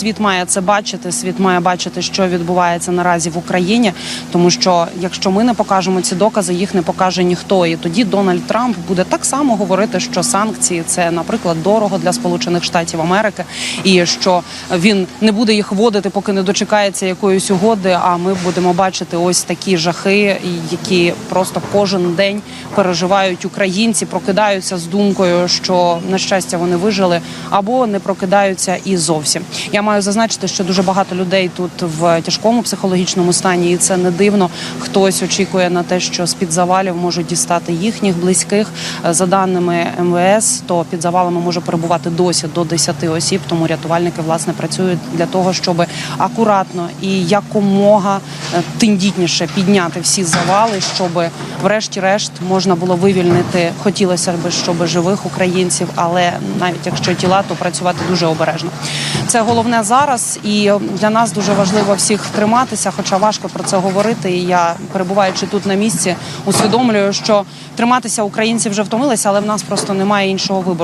світ має це бачити. Світ має бачити, що відбувається наразі в Україні. Тому що якщо ми не покажемо ці докази, їх не покаже ніхто. І тоді Дональд Трамп буде так само говорити, що санкції це, наприклад, дорого для Сполучених Штатів Америки, і що він не буде їх вводити, поки не дочекається якоїсь угоди. А ми будемо бачити ось такі жахи, які просто кожен день переживають українці, прокидаються з думкою, що на щастя вони вижили, або не прокидаються і зовсім. Я маю зазначити, що дуже багато людей тут в тяжкому психологічному стані, і це не дивно. Хтось очікує на те, що з під завалів можуть дістати їхніх близьких. Е, За даними МВС, то під завалами може перебувати досі до 10 осіб. Тому рятувальники власне працюють для того, щоб акуратно і якомога е, тендітніше підняти всі завали, щоб врешті-решт можна було вивільнити. Хотілося б, щоб живих українців, але навіть якщо тіла, то працювати дуже обережно. Це головне зараз, і для нас дуже важливо всіх триматися, хоча важко про це говорити. І я перебуваючи тут на місці, усвідомлюю, що триматися українці вже втомилися, але в нас просто немає іншого вибору.